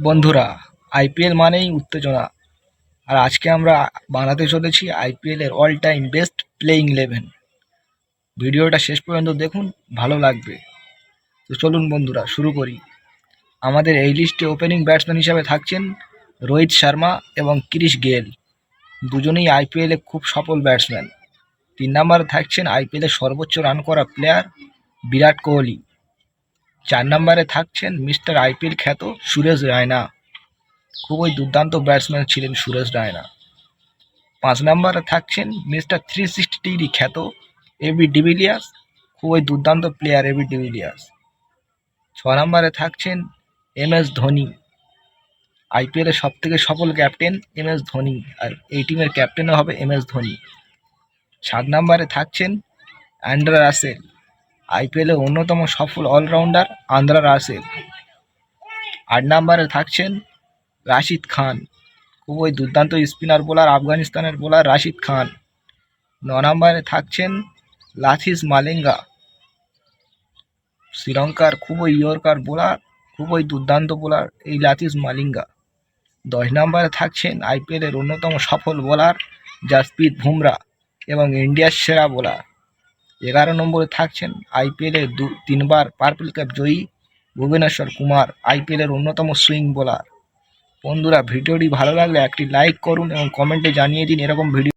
বন্ধুরা আইপিএল মানেই উত্তেজনা। আর আজকে আমরা বানাতে চলেছি আইপিএল এর all time best playing eleven ভিডিওটা শেষ পর্যন্ত দেখুন, ভালো লাগবে। তো চলুন বন্ধুরা, শুরু করি। আমাদের এই লিস্টে ওপেনিং ব্যাটসম্যান হিসাবে থাকছেন রোহিত শর্মা এবং ক্রিস গেল দুজনেই আইপিএলে খুব সফল ব্যাটসম্যান তিন নম্বরে থাকছেন আইপিএলে সর্বোচ্চ রান করা প্লেয়ার বিরাট কোহলি। চার নম্বরে থাকছেন মিস্টার আইপিএল খ্যাত সুরেশ রায়না। খুবই দুর্দান্ত ব্যাটসম্যান ছিলেন সুরেশ রায়না। পাঁচ নম্বরে থাকছেন মিস্টার থ্রি সিক্সটি ডিগ্রি খ্যাত এবি ডিভিলিয়ার্স। খুবই দুর্দান্ত প্লেয়ার এবি ডিভিলিয়ার্স। ছ নম্বরে থাকছেন এম এস ধোনি। আইপিএলের সব থেকে সফল ক্যাপ্টেন এম এস ধোনি আর এই টিমের ক্যাপ্টেনও হবে এম এস ধোনি। সাত নম্বরে থাকছেন অ্যান্ড্রা রাসেল। আইপিএলের অন্যতম সফল অলরাউন্ডার আন্দ্রা রাসেল। আট নম্বরে থাকছেন রাশিদ খান, খুবই দুর্দান্ত স্পিনার বোলার, আফগানিস্তানের বোলার রাশিদ খান। ন নম্বরে থাকছেন লাথিস মালিঙ্গা, শ্রীলঙ্কার খুবই ইয়র্কার বোলার, খুবই দুর্দান্ত বোলার এই লাতিস মালিঙ্গা। দশ নম্বরে থাকছেন আইপিএলের অন্যতম সফল বোলার জাসপ্রীত বুমরা এবং ইন্ডিয়ার সেরা বোলার। এগারো নম্বরে থাকছেন আইপিএলে দু, তিনবার পার্পল ক্যাপ জয়ী ভুবনেশ্বর কুমার, আইপিএলের অন্যতম সুইং বোলার বন্ধুরা, ভিডিওটি ভালো লাগলে একটি লাইক করুন এবং কমেন্টে জানিয়ে দিন এরকম ভিডিও